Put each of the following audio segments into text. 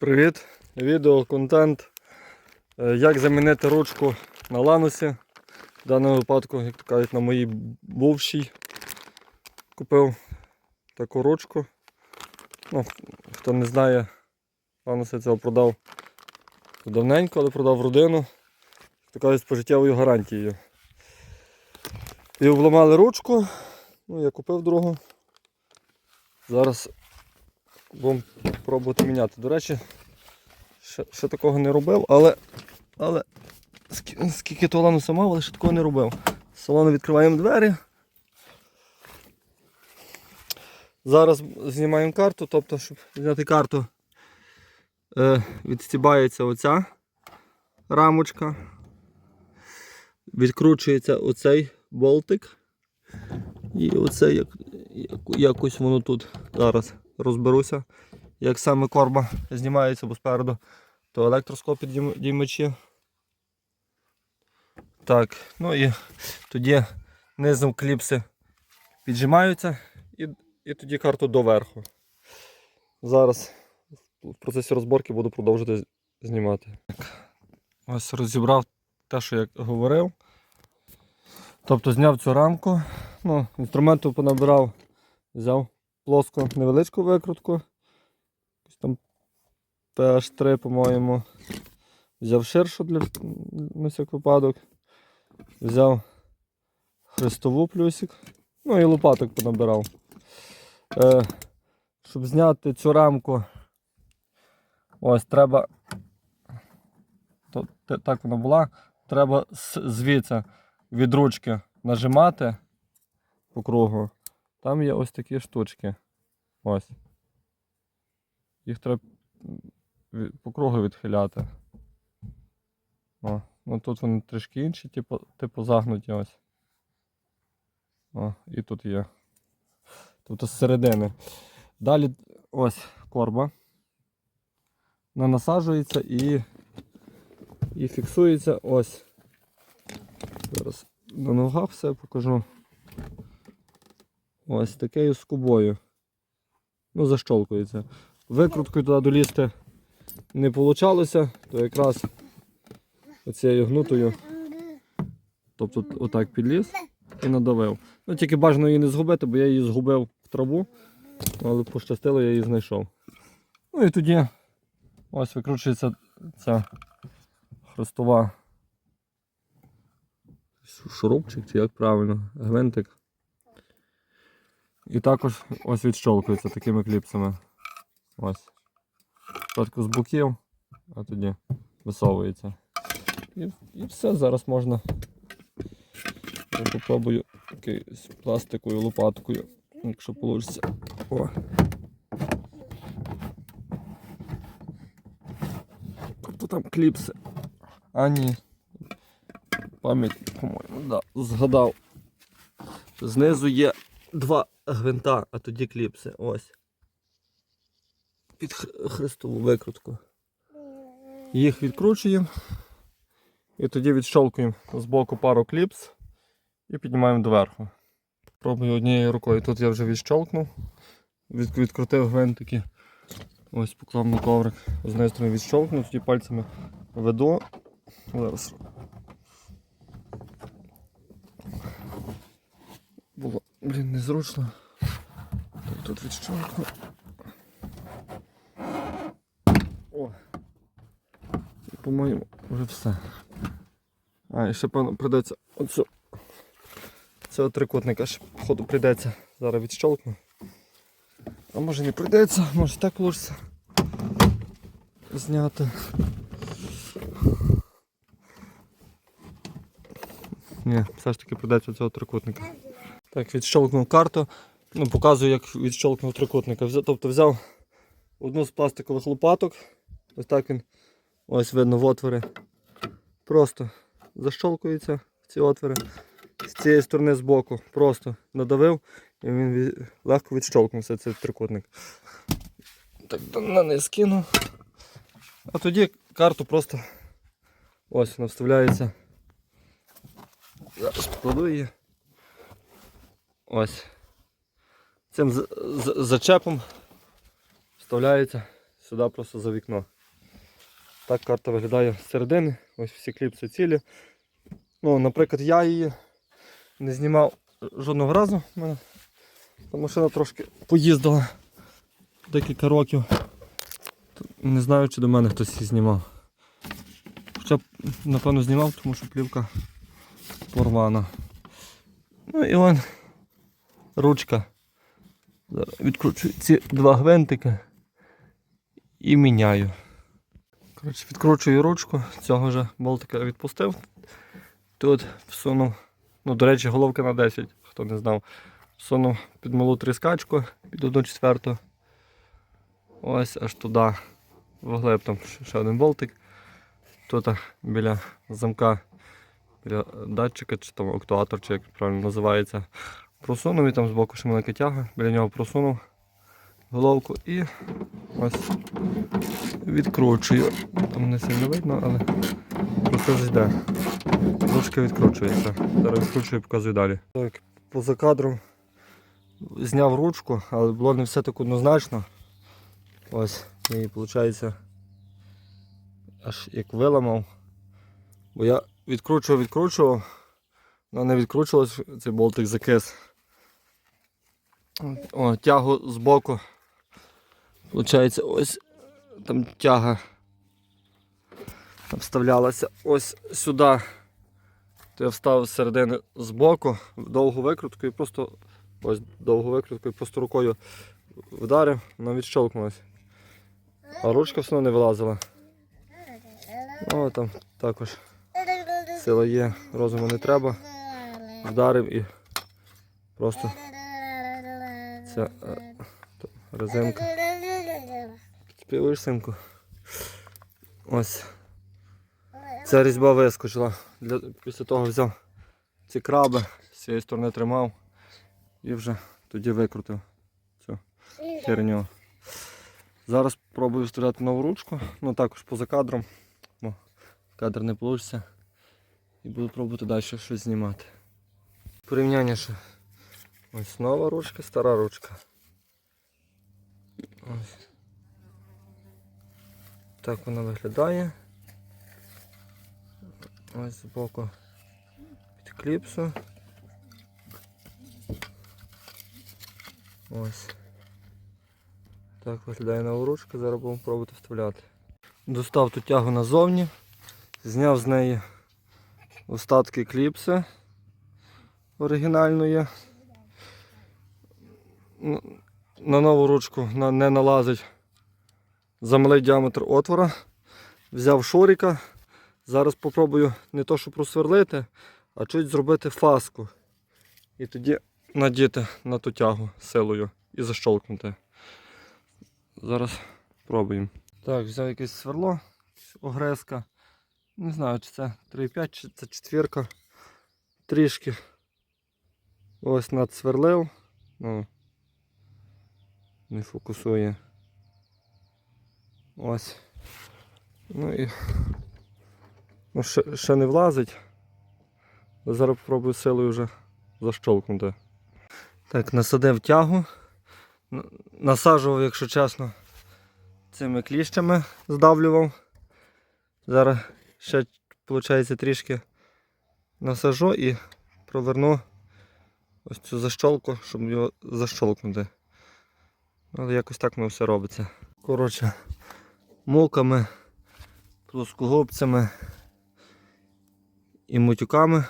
Привіт! Відео, контент. Е, Як замінити ручку на ланусі. В даному випадку, як то кажуть, на моїй бувшій купив таку ручку. Ну, хто не знає, ланус я цього продав давненько, але продав родину. Як то кажуть, з пожиттєвою гарантією. І обламали ручку. Ну, я купив другу. Зараз будемо пробувати міняти. До речі, ще, ще такого не робив, але, але скільки то мав, але ще такого не робив. З салону відкриваємо двері. Зараз знімаємо карту, тобто, щоб зняти карту, е, відстібається оця рамочка. Відкручується оцей болтик. І оце як, якось воно тут зараз розберуся. Як саме корба знімається, бо спереду, то електроскопі дім- діймачі. Так, ну і тоді низом кліпси піджимаються і, і тоді карту доверху. Зараз в процесі розборки буду продовжувати знімати. Ось розібрав те, що я говорив. Тобто зняв цю рамку, ну, інструменту понабирав, взяв плоску невеличку викрутку. Там PH3, по-моєму. Взяв ширшу для на всяк випадок. Взяв хрестову плюсик. Ну і лопаток понабирав. Е, щоб зняти цю рамку, ось треба. То, так вона була. Треба звідси від ручки нажимати по кругу. Там є ось такі штучки. Ось. Їх треба по кругу відхиляти. О, ну тут вони трішки інші, типу, типу загнуті ось. О, і тут є. Тобто з середини. Далі ось корба. Вона насаджується і, і фіксується ось. Зараз на ногах все покажу. Ось такою скобою. Ну, защолкується. Викруткою туди долізти не вийшло, то якраз оцією гнутою, тобто отак підліз і надавив. Ну тільки бажано її не згубити, бо я її згубив в траву, але пощастило, я її знайшов. Ну і тоді ось викручується ця хрестова шурупчик, чи як правильно, гвинтик. І також ось відщолкується такими кліпсами. Ось. Спочатку з боків, а тоді висовується. І, і все, зараз можна. Я попробую якоюсь пластиковою лопаткою, якщо вийде. О. Тобто там кліпси. А ні. Пам'ять, по-моєму, да, згадав. Знизу є два гвинта, а тоді кліпси. Ось. Під хр- хрестову викрутку. Їх відкручуємо. І тоді відщолкуємо з боку пару кліпс і піднімаємо доверху. Пробую однією рукою. Тут я вже відщолкнув. Від, відкрутив гвинтики. Ось поклав на коврик. З однієї сторони відщолкнув, тоді пальцями веду. Зараз було, блін, незручно. Тут відщолкну. О. І, по-моєму, вже все. А, і ще певно прийдеться оцю. Цього трикутника ще походу прийдеться. Зараз відщолкну. А може не прийдеться, може так вийде зняти. Ні, все ж таки прийдеться цього трикутника. Так, відщолкнув карту. Ну, показую, як відщолкнув трикутника. Тобто взяв одну з пластикових лопаток. Ось так він. Ось видно в отвори. Просто защолкується ці отвори. З цієї сторони з боку. Просто надавив і він легко відщолкнувся цей трикутник. Так, на неї скину. А тоді карту просто ось вона вставляється. Зараз покладу її. Ось. Цим зачепом вставляється сюди просто за вікно. Так карта виглядає з середини. Ось всі кліпси цілі. Ну, наприклад, я її не знімав жодного разу. Мене машина трошки поїздила декілька років. Не знаю, чи до мене хтось її знімав. Хоча б, напевно, знімав, тому що плівка порвана. Ну і вон ручка. Відкручую ці два гвинтики і міняю. Коротше, відкручую ручку, цього вже болтика відпустив. Тут всунув, ну, до речі, головка на 10, хто не знав. Всунув під малу тріскачку, під 1 четверту. Ось аж туди. Вглиб там ще- один болтик. Тут біля замка, біля датчика, чи там актуатор, чи як правильно називається. Просунув і там збоку ще маленька тяга, біля нього просунув головку і ось відкручую. Там не сильно видно, але процес йде. Ручка відкручується. Зараз відкручую і показую далі. Так, поза кадром зняв ручку, але було не все так однозначно. Ось, і виходить, аж як виламав. Бо я відкручував, відкручував, вона не відкручувалась, цей болтик закис. О, тягу з боку. Виходить, ось там тяга вставлялася ось сюди. То я вставив середини з боку, довгу викрутку і просто ось довгу викрутку і просто рукою вдарив, вона відщолкнулась. А ручка все одно не вилазила. О, там також сила є, розуму не треба. Вдарив і просто ця е, резинка. Співаєш, синку? Ось. Ця різьба вискочила. Для, після того взяв ці краби, з цієї сторони тримав і вже тоді викрутив цю херню. Зараз пробую вставляти нову ручку, ну також поза кадром, бо кадр не вийде. І буду пробувати далі щось знімати. Порівняння ще. Ось нова ручка, стара ручка. Ось. Так вона виглядає. Ось збоку під кліпсу. Ось. Так виглядає нова ручка, зараз будемо пробувати вставляти. Достав ту тягу назовні, зняв з неї остатки кліпси оригінальної. На нову ручку не налазить замалий діаметр отвора. Взяв шурика. Зараз попробую не то, що просверлити, а чуть зробити фаску. І тоді надіти на ту тягу силою і защолкнути. Зараз пробуємо. Так, взяв якесь сверло, огрезка. Не знаю, чи це 3,5, чи це четвірка. Трішки ось надсверлив. Ну, не фокусує. Ось. Ну і ну, ще, ще не влазить. Зараз спробую силою вже защолкнути. Так, насадив тягу. Насаджував, якщо чесно, цими кліщами здавлював. Зараз ще, виходить, трішки насажу і проверну ось цю защолку, щоб його защолкнути. Але якось так воно все робиться. Коротше, муками, плоскогубцями і мутюками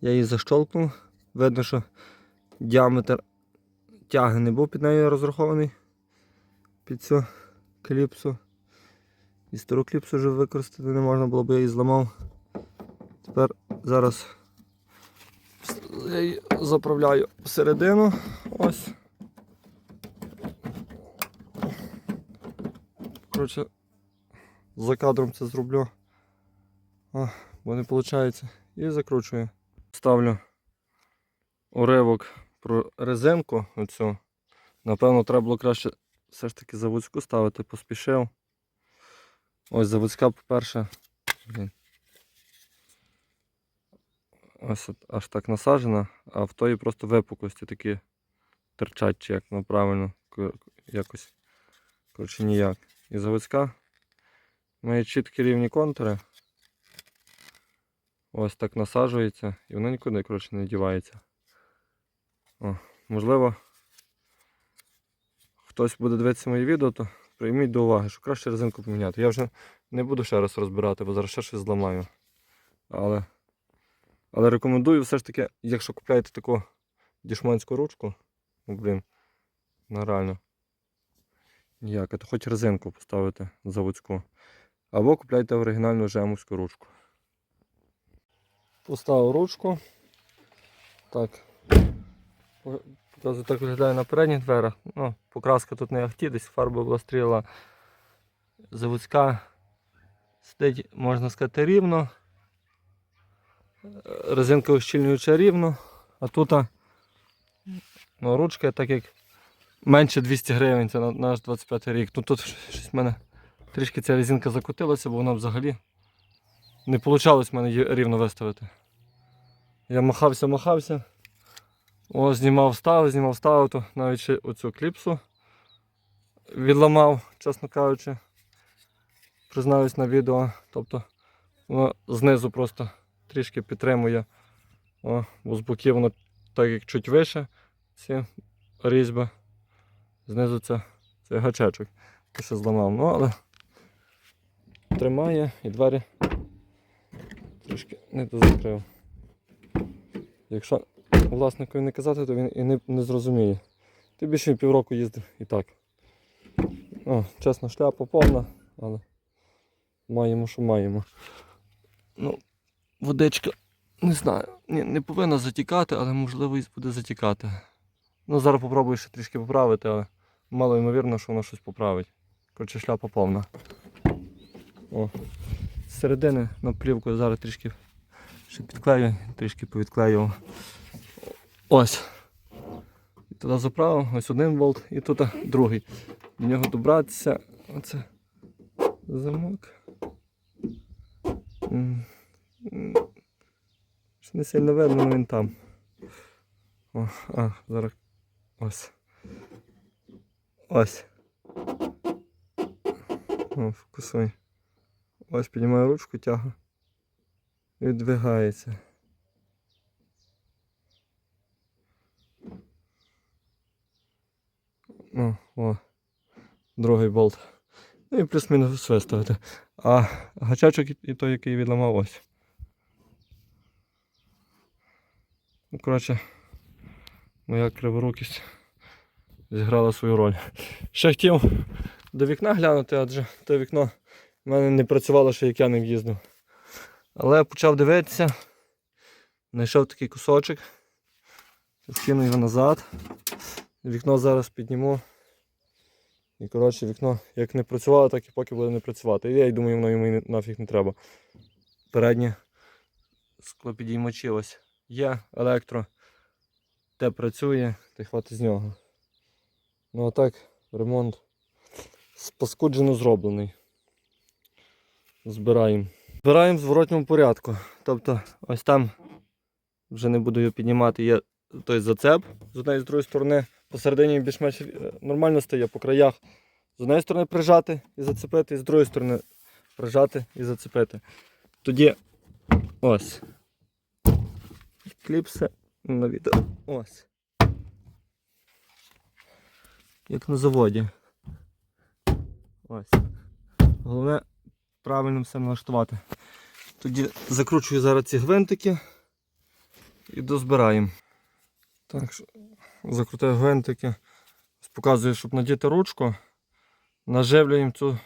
я її защолкнув. Видно, що діаметр тяги не був під нею розрахований під цю кліпсу. І стару кліпсу вже використати не можна було, бо я її зламав. Тепер зараз я її заправляю всередину. Ось. Коротше, за кадром це зроблю. А, бо не виходить. І закручую. Ставлю уривок про резинку оцю. Напевно, треба було краще все ж таки заводську ставити, поспішив. Ось заводська, по-перше. Ось аж так насаджена, а в тої просто випуклості такі терчать, чи як ну, правильно якось Коротше, ніяк. І заводська має чіткі рівні контури. Ось так насаджується і воно нікуди коротше, не дівається. О, можливо, хтось буде дивитися мої відео, то прийміть до уваги, що краще резинку поміняти. Я вже не буду ще раз розбирати, бо зараз ще щось зламаю. Але, але рекомендую все ж таки, якщо купляєте таку дішманську ручку, ну блін, ну реально. Ніяк, то хоч резинку поставити заводську. Або купляйте оригінальну жемовську ручку. Поставив ручку. Так. Показую, так виглядає на передніх дверях. Ну, покраска тут не ахті, десь фарба була стріла. Заводська сидить, можна сказати, рівно. Резинка ущільнююча рівно. А тут ну, ручка, так як менше 200 гривень, це на наш 25 рік. Ну тут щось в мене трішки ця резинка закотилася, бо вона взагалі не вийшло в мене рівно виставити. Я махався, махався. О, знімав став, знімав став, то навіть ще оцю кліпсу відламав, чесно кажучи. Признаюсь на відео. Тобто воно знизу просто трішки підтримує. О, бо з боків воно так як чуть вище ці різьби. Знизу це, це гачечок. Я ще зламав. Ну, але тримає і двері трішки не дозакрив. Якщо власникові не казати, то він і не, не зрозуміє. Ти більше півроку їздив і так. О, чесно, шляпа повна, але маємо, що маємо. Ну, водичка, не знаю, не, не повинна затікати, але можливо і буде затікати. Ну, зараз попробую ще трішки поправити, але мало ймовірно, що воно щось поправить. Коротше, шляпа повна. О. З середини на плівку зараз трішки ще підклею, трішки повідклеював. Ось. І туди заправив, ось один болт і тут другий. До нього добратися. Оце замок. Ще Не сильно видно, але він там. О, а, зараз. Ось. Ось. О, фокусуй. Ось піднімаю ручку, тягу. І Віддвигається. О, о, другий болт. Ну і плюс-мінус виставити. А гачачок і той, який відламав ось. Ну, коротше, моя криворукість зіграла свою роль. Ще хотів до вікна глянути, адже те вікно в мене не працювало ще як я не в'їздив. Але почав дивитися, знайшов такий кусочок, скину його назад. Вікно зараз підніму. І коротше вікно як не працювало, так і поки буде не працювати. І я й думаю, воно йому нафіг не треба. Переднє склопідіймачі ось є електро. Те працює, й хватить з нього. Ну а так, ремонт спаскуджено зроблений. Збираємо. Збираємо в зворотньому порядку. Тобто ось там вже не буду його піднімати, є той зацеп з однієї з другої сторони. Посередині більш-менш е, нормально стає по краях. З однієї сторони прижати і зацепити, і з другої сторони прижати і зацепити. Тоді ось. Кліпси на відео. Ось. Як на заводі. Ось. Головне правильно все налаштувати. Тоді закручую зараз ці гвинтики і дозбираємо. Так, що закрутив гвинтики. Показую, щоб надіти ручку. Наживлюємо цю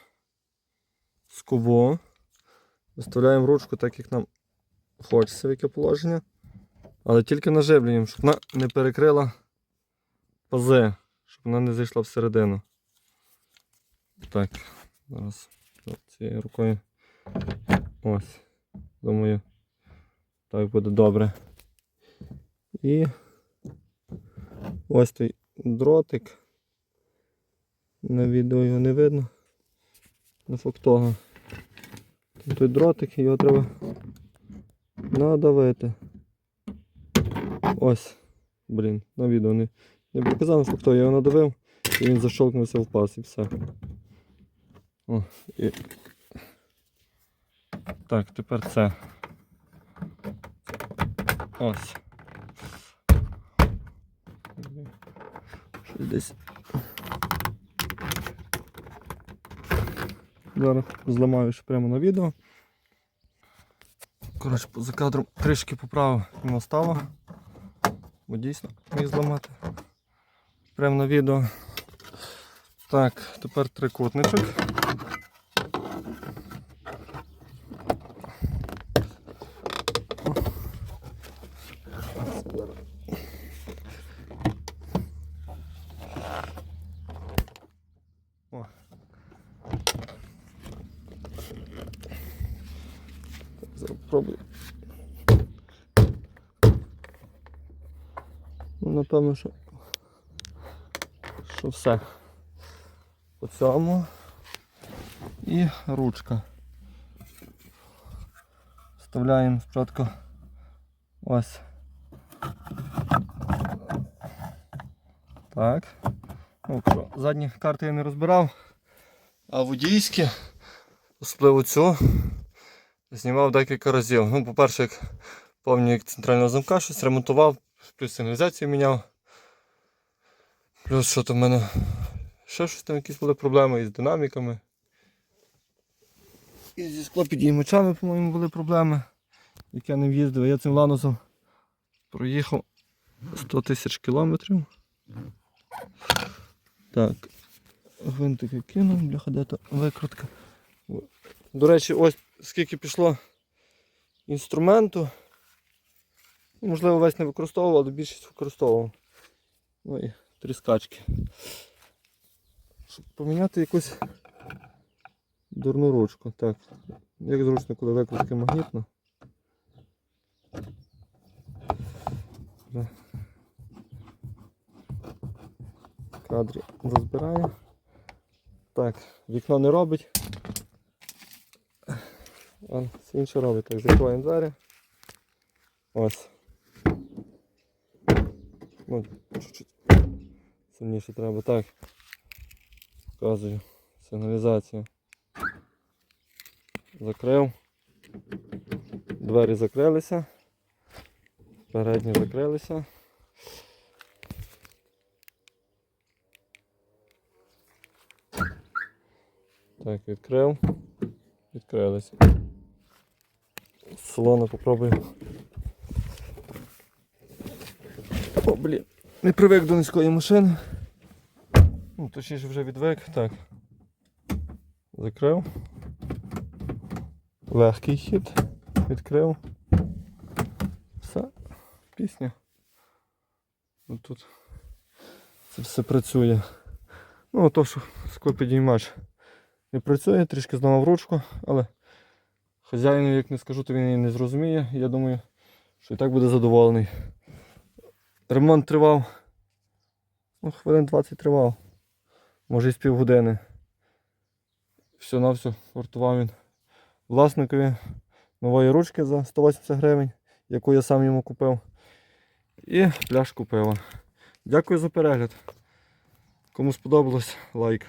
скобу. Виставляємо ручку так, як нам хочеться в яке положення. Але тільки наживлюємо, щоб вона не перекрила пази, щоб вона не зайшла всередину. Так, зараз цією рукою. Ось. Думаю, так буде добре. І ось той дротик. На відео його не видно. На фактого. Той дротик, його треба надавити. Ось. Блін, на відео не, не показав фактого, я його надавив і він защолкнувся в пас і все. О, і... Так, тепер це. Ось. Щось десь. Зараз зламаю ще прямо на відео. Коротше, за кадром трішки поправив не стало. Бо дійсно міг зламати. Прямо на відео. Так, тепер трикутничок. О. Ну, напевно, що, що все. По цьому. І ручка. Вставляємо спочатку ось. Так. Ну, задні карти я не розбирав, а водійські, особливо цю, знімав декілька разів. Ну, по-перше, як повні як центрального замка щось ремонтував, плюс сигналізацію міняв. Плюс що то в мене ще щось там якісь були проблеми із динаміками. І зі склопідіймачами, по-моєму, були проблеми, як я не в'їздив. Я цим ланусом проїхав 100 тисяч кілометрів. Так, гвинтики кинув, бляха, де то викрутка. До речі, ось скільки пішло інструменту. Ну, Можливо, весь не використовував, але більшість використовував. Ну тріскачки. Щоб поміняти якусь дурну ручку. Так, як зручно, коли викрутки магнітно. Кадрі розбираю. Так, вікно не робить. А все інше робить. Так, закриваємо двері. Ось. Ну, чуть-чуть сильніше треба. Так. Показую сигналізацію. Закрив. Двері закрилися. Передні закрилися. Так, відкрив. Відкрилися. З салону попробую. О, блін. Не привик до низької машини. Ну, точніше вже відвик. Так. Закрив. Легкий хід. Відкрив. Все. Пісня. Ну, тут це все працює. Ну, то, що склопідіймач не працює, трішки зламав ручку, але хазяїну, як не скажу, то він її не зрозуміє. Я думаю, що і так буде задоволений. Ремонт тривав. Ну, хвилин 20 тривав. Може і з півгодини. Все на все вартував він власникові нової ручки за 180 гривень, яку я сам йому купив. І пляшку пива. Дякую за перегляд. Кому сподобалось, лайк.